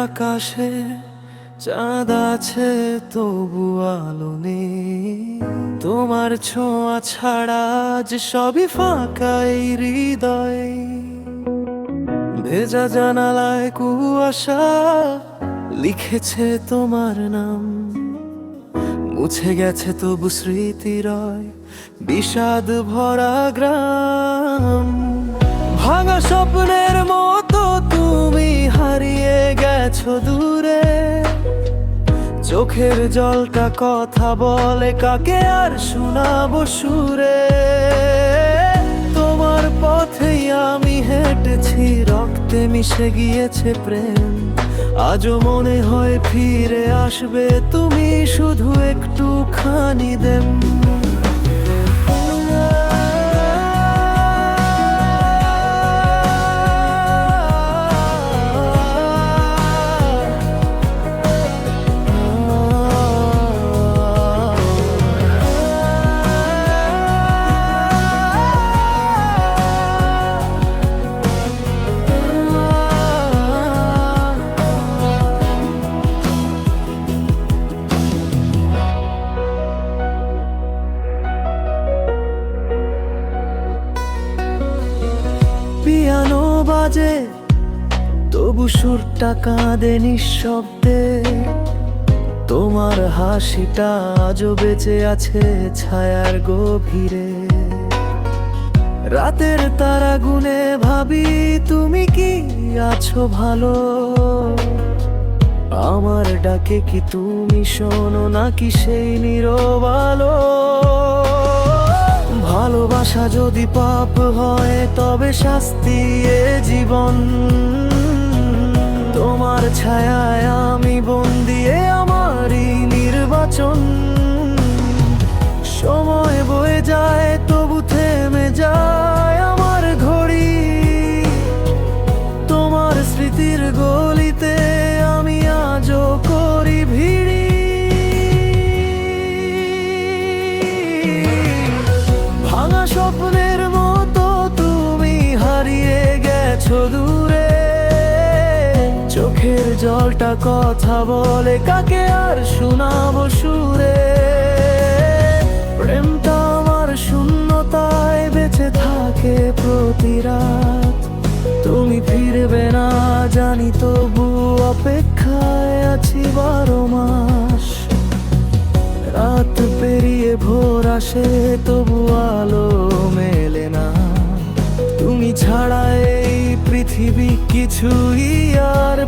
আকাশে চাঁদ আছে, তবু আলো নেই। তোমার ছোঁয়া ছাড়া যে সবই ফাঁকাই হৃদয়। ভেজা জানালায় কুয়াশা লিখেছে তোমার নাম। মুছে গেছে তবু স্মৃতি রয় বিষাদ ভরা গ্রাম। ভাঙা স্বপ্নের মতো তুমি হারিয়ে গেছো দূরে। চোখের জলটা কথা বলে, কাকে আর শোনাবো সুরে? তোমার পথেই আমি হেঁটেছি, রক্তে মিশে গিয়েছে প্রেম। আজও মনে হয় ফিরে আসবে, তুমি শুধু একটু খানি দেম। বাজে, তবু সুরটা কাঁদে নিঃশব্দে। তোমার হাসিটা আজও বেঁচে আছে ছায়ার গভীরে। রাতের তারা গুনে ভাবি, তুমি কি আছো ভালো? আমার ডাকে কি তুমি শোনো নাকি সেই নীরবালো ভালোবাসা যদি পাপ হয় তবে শাস্তি এ জীবন। তোমার ছায়ায় আমি বন্দিয়ে আমারই নির্বাচন। জলটা কথা বলে, কাকে আর শোনাবো সুরে? প্রেমটা আমার শূন্যতায় বেঁচে থাকে প্রতি রাত। তুমি ফিরবে না জানি, তবু অপেক্ষায় আছি বারো মাস। রাত পেরিয়ে ভোর আসে, তবু আলো মেলে না। তুমি ছাড়া এই পৃথিবী কিছুই আর